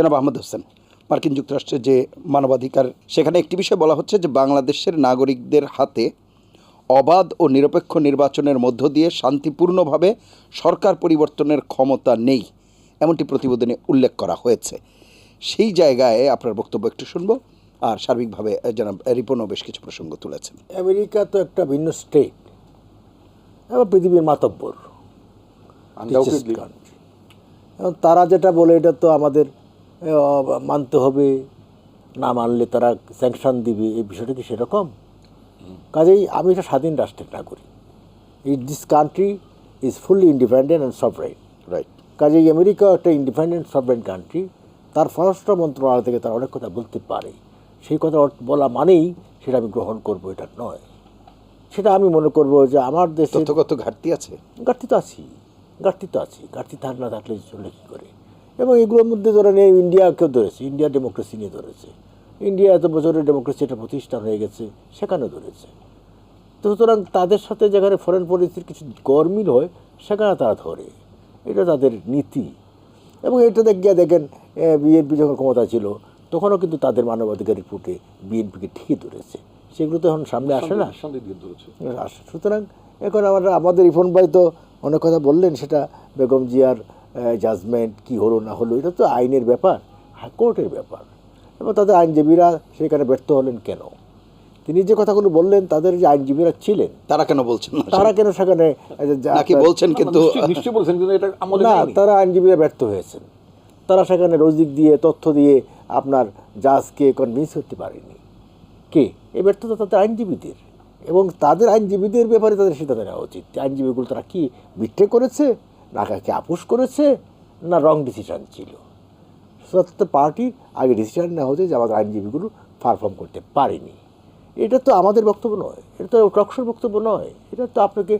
জনাব আহমদ হোসেন মার্কিন যুক্তরাষ্ট্রের যে মানবাধিকার সেখানে একটি বিষয় বলা হচ্ছে যে বাংলাদেশের নাগরিকদের হাতে অবাধ ও নিরপেক্ষ নির্বাচনের মধ্য দিয়ে শান্তিপূর্ণভাবে সরকার পরিবর্তনের ক্ষমতা নেই এমনটি প্রতিবেদনে উল্লেখ করা হয়েছে। সেই জায়গায় আপনার বক্তব্য একটু শুনব আর সার্বিকভাবে জনাব রিপনও বেশ কিছু প্রসঙ্গ তুলেছেন। আমেরিকা তো একটা ভিন্ন স্টেট এবং পৃথিবীর মাতব্বর তারা যেটা বলে এটা তো আমাদের মানতে হবে না মানলে তারা স্যাংশন দিবে এই বিষয়টা কি সেরকম? কাজেই আমি এটা স্বাধীন রাষ্ট্রের নাগরিক। It this country is fully independent and sovereign right কাজেই আমেরিকা একটা ইন্ডিপেন্ডেন্ট সফরেন কান্ট্রি তার পররাষ্ট্র মন্ত্রণালয় থেকে তারা অনেক কথা বলতে পারে। সেই কথা বলা মানেই সেটা আমি গ্রহণ করব এটা নয়। সেটা আমি মনে করব যে আমার দেশে তথ্যগত ঘাটতি আছে? ঘাটতি তো আছি ঘাটতি তো আছি ঘাটতি থাক না থাকলে চলে কী করে? এবং এগুলোর মধ্যে ধরেন এই ইন্ডিয়াকেও ধরেছে ইন্ডিয়া ডেমোক্রেসি নিয়ে ধরেছে। ইন্ডিয়া এত বছরের ডেমোক্রেসি একটা প্রতিষ্ঠান হয়ে গেছে সেখানেও ধরেছে। তো সুতরাং তাদের সাথে যেখানে ফরেন পলিসির কিছু গরমিল হয় সেখানে তারা ধরে। এটা তাদের নীতি। এবং এটা গিয়ে দেখেন বিএনপি যখন ক্ষমতা ছিল তখনও কিন্তু তাদের মানবাধিকার রিপোর্টে বিএনপিকে ঠিকই ধরেছে। সেগুলো তো এখন সামনে আসে না। সুতরাং এখন আমরা আমাদের ইফন ভাই তো অনেক কথা বললেন সেটা বেগম জিয়ার জাজমেন্ট কি হলো না হলো এটা তো আইনের ব্যাপার হাইকোর্টের ব্যাপার। এবং তাদের আইনজীবীরা সেখানে ব্যর্থ হলেন কেন? তিনি যে কথাগুলো বললেন তাদের যে আইনজীবীরা ছিলেন তারা কেন বলছেন তারা কেন সেখানে নাকি বলছেন কিন্তু নিশ্চয়ই বলছেন কিন্তু এটা না তারা আইনজীবীরা ব্যর্থ হয়েছেন। তারা সেখানে রোজিক দিয়ে তথ্য দিয়ে আপনার জাজকে কনভিন্স করতে পারেনি। কে? এই ব্যর্থতা তাদের আইনজীবীদের। এবং তাদের আইনজীবীদের ব্যাপারে তাদের সিদ্ধান্ত নেওয়া উচিত। আইনজীবীগুলো তারা কি মিথ্যে করেছে? না কাকে আপোষ করেছে না রং ডিসিশন ছিল? সত্য পার্টির আগে ডিসিশন নেওয়া হচ্ছে যে আমাদের আইনজীবীগুলো পারফর্ম করতে পারেনি। এটা তো আমাদের বক্তব্য নয়। এটা তো টকশোর বক্তব্য নয়। এটা তো আপনাকে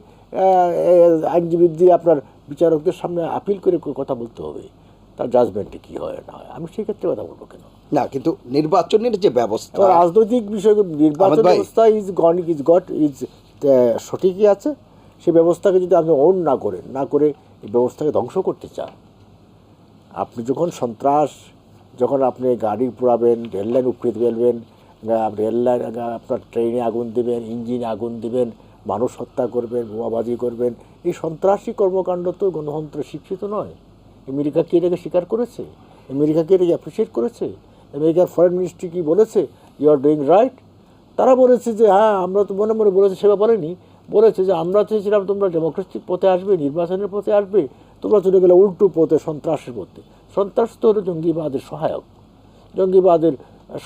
আইনজীবী দিয়ে আপনার বিচারকদের সামনে আপিল করে কথা বলতে হবে। তার জাজমেন্টে কী হয় না হয়? আমি সেই ক্ষেত্রে কথা বলব কেন? না কিন্তু নির্বাচনের যে ব্যবস্থা রাজনৈতিক বিষয় নির্বাচন ব্যবস্থা is gone is got is সঠিকই আছে। সেই ব্যবস্থাকে যদি আপনি অন না করেন না করে এই ব্যবস্থাকে ধ্বংস করতে চান। আপনি যখন সন্ত্রাস, যখন আপনি গাড়ি পোড়াবেন রেললাইন উপড়ে ফেলবেন রেললাইন আপনার ট্রেনে আগুন দেবেন, ইঞ্জিনে আগুন দেবেন, মানুষ হত্যা করবেন, বোমাবাজি করবেন, এই সন্ত্রাসী কর্মকাণ্ড তো গণতন্ত্র শিক্ষিত নয়। আমেরিকা কি এটাকে স্বীকার করেছে? আমেরিকা কি এটাকে অ্যাপ্রিসিয়েট করেছে? আমেরিকার ফরেন মিনিস্ট্রি কি বলেছে ইউ আর ডুইং রাইট তারা বলেছে যে হ্যাঁ আমরা তো মনে মনে বলেছে সেবা বলেনি বলেছে যে, আমরা চেয়েছিলাম তোমরা ডেমোক্রেসির পথে আসবে, নির্বাচনের পথে আসবে, তোমরা চলে গেলে উল্টো পথে সন্ত্রাসের পথে সন্ত্রাস তো হলো জঙ্গিবাদের সহায়ক, জঙ্গিবাদের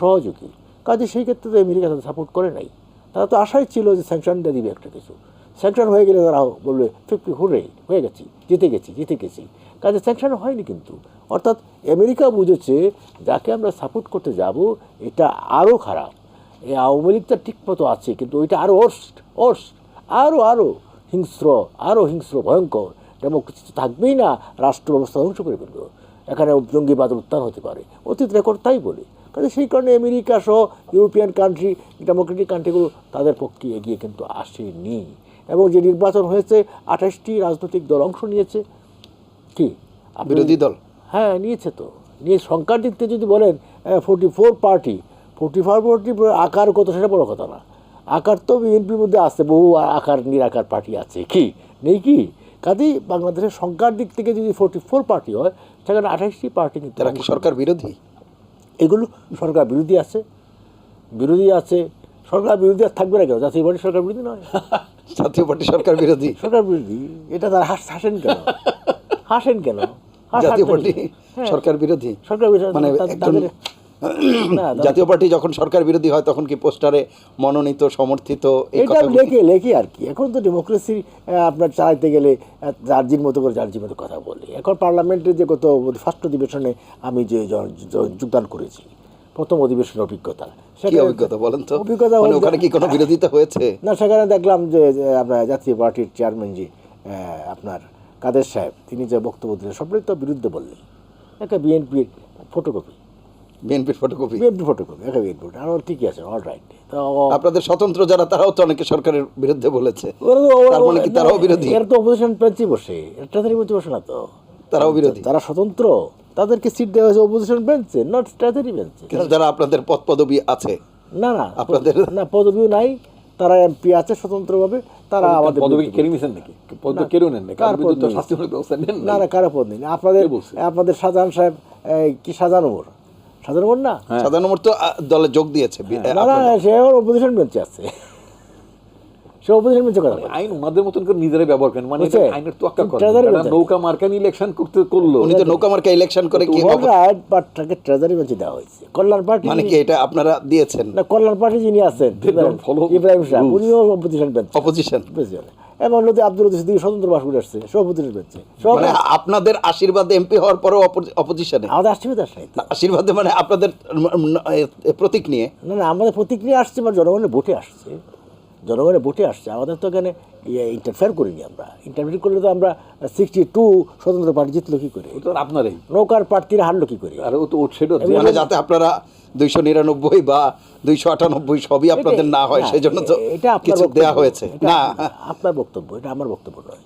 সহযোগী। কাজে সেই ক্ষেত্রে তো আমেরিকা তাদের সাপোর্ট করে নাই। তারা তো আশাই ছিল যে স্যাংশনটা দিবে একটা কিছু। স্যাংশন হয়ে গেলে তারা বলবে, ফিফটি হুরে হয়ে গেছি, জিতে গেছি জিতে গেছি। কাজে স্যাংশন হয়নি কিন্তু। অর্থাৎ আমেরিকা বুঝেছে, যাকে আমরা সাপোর্ট করতে যাব, এটা আরও খারাপ। এই আওয়ামী লীগটা ঠিক মতো আছে, কিন্তু ওইটা আরও অর্স্ট অর্স্ট আরও আরও হিংস্র আরও হিংস্র ভয়ঙ্কর। ডেমোক্রেসি তো থাকবেই না রাষ্ট্র ব্যবস্থা ধ্বংস করে ফেলবে। এখানে জঙ্গিবাদের উত্থান হতে পারে। অতীত রেকর্ড তাই বলে। কাজে সেই কারণে আমেরিকা সহ ইউরোপিয়ান কান্ট্রি ডেমোক্রেটিক কান্ট্রিগুলো তাদের পক্ষে এগিয়ে কিন্তু আসেনি। এবং যে নির্বাচন হয়েছে আঠাশটি রাজনৈতিক দল অংশ নিয়েছে। কি? বিরোধী দল। হ্যাঁ নিয়েছে তো। নিয়ে সংখ্যার দিক থেকে যদি বলেন forty four party forty four party আকার কত সেটা বড় কথা না। আকার তো বিএনপির মধ্যে আছে বহু আকার নিরাকার পার্টি আছে। কি? নেই কি? কাজেই বাংলাদেশের সংখ্যার দিক থেকে যদি ফোর্টি ফোর পার্টি হয় সেখানে আঠাশটি পার্টি কিন্তু তারা কি সরকার বিরোধী? এগুলো সরকার বিরোধী আছে। বিরোধী আছে। সরকার বিরোধী আর থাকবে না কেন? জাতীয় পার্টি সরকার বিরোধী নয়। জাতীয় পার্টি সরকার বিরোধী? সরকার বিরোধী। এটা তারা হাস হাসেন কেন? হাসেন কেন? জাতীয় পার্টি হ্যাঁ। সরকার বিরোধী? সরকার বিরোধী মানে জাতীয় পার্টি যখন সরকার বিরোধী হয় তখন কি পোস্টারে মনোনীত সমর্থিত এটা লেখে লেখে আর কি। এখন তো ডেমোক্রেসি আপনার চালাইতে গেলে জার্জির মতো করে জার্জির মতো কথা বলে। এখন পার্লামেন্টে যে গত ফার্স্ট অধিবেশনে আমি যে জ- জ- যোগদান করেছি প্রথম অধিবেশনের অভিজ্ঞতা। কি অভিজ্ঞতা বলেন তো? অভিজ্ঞতা মানে ওখানে কি কোনো বিরোধিতা হয়েছে? না সেখানে দেখলাম যে আপনার জাতীয় পার্টির চেয়ারম্যান যে আহ, আপনার কাদের সাহেব তিনি যে বক্তব্য দিলেন সবটাই তো বিরুদ্ধে বললেন। একটা বিএনপির ফটোকপি বিএনপির ফটোকপি বিএনপি ফটোকপি একটা বিএনপি আর ঠিকই আছে অল রাইট তো আপনাদের স্বতন্ত্র যারা তারাও তো অনেকে সরকারের বিরুদ্ধে বলেছে। ওরা ওরা- তার মানে কি তারাও বিরোধী? এরা তো অপোজিশন প্রার্থী বসে এটা মধ্যে বসে না তো। তারাও বিরোধী। তারা স্বতন্ত্র তাদেরকে সিট দেওয়া হয়েছে অপোজিশন বেঞ্চে নট স্ট্র্যাটেজি বেঞ্চে কিন্তু যারা আপনাদের পদ পদবি আছে না না আপনাদের- না পদবিও নাই তারা এমপি আছে স্বতন্ত্রভাবে তারা আমাদের পদবি কেড়ে নিছেন নাকি? পদ না, কেড়েও নেন নাকি? কার পদ? শাস্তিমূলক ব্যবস্থা নেন না না কারও পদ নেই। আপনাদের আপনাদের শাহজাহান সাহেব কি শাহজাহান ওমর? ওমর না হ্যাঁ। সাধারণ তো দলে যোগ দিয়েছে সে ওর অপোজিশন বেঞ্চে আছে সে অপোজিশন বেঞ্চে কথা আইন ওনাদের মতন করে নিজেরাই ব্যবহার করেন মানে আইনের তোয়াক্কা করেন। ট্রেজারি যারা বলতে। নৌকা ইলেকশন করতে করল। উনি তো নৌকা মার্কা ইলেকশন করে কি রাইট পার্টটাকে ট্রেজারি বেঞ্চে দেওয়া হয়েছে। কল্যাণ পার্টি মানে কি এটা আপনারা দিয়েছেন? না কল্যাণ পার্টি যিনি আছেন ইব্রাহিম শাহ উনিও অপোজিশন বেঞ্চে অপোজিশন এবং নদী আব্দুল সিদ্দিকী স্বতন্ত্র বাস করে আসছে সে অপোজিশন বেঞ্চে মানে আপনাদের আশীর্বাদ এমপি হওয়ার পরেও অপোজিশনে আমাদের আসছে আসছে আশীর্বাদে মানে আপনাদের প্রতীক নিয়ে? না না আমাদের প্রতিক্রিয়া আসছে বা জনগণের ভোটে আসছে। জনগণের ভোটে আসছে আমাদের তো এখানে ইন্টারফেয়ার করিনি আমরা। ইন্টারফেয়ার করলে তো আমরা সিক্সটি টু স্বতন্ত্র পার্টি জিতলো কী করে? আপনারাই। নৌকার প্রার্থীরা হারলো কী করে? আর ও তো সেটা মানে যাতে আপনারা দুইশো নিরানব্বই বা দুইশো আটানব্বই সবই আপনাদের না হয় সেই জন্য তো এটা দেওয়া। হয়েছে। না। আপনার বক্তব্য এটা আমার বক্তব্য নয়।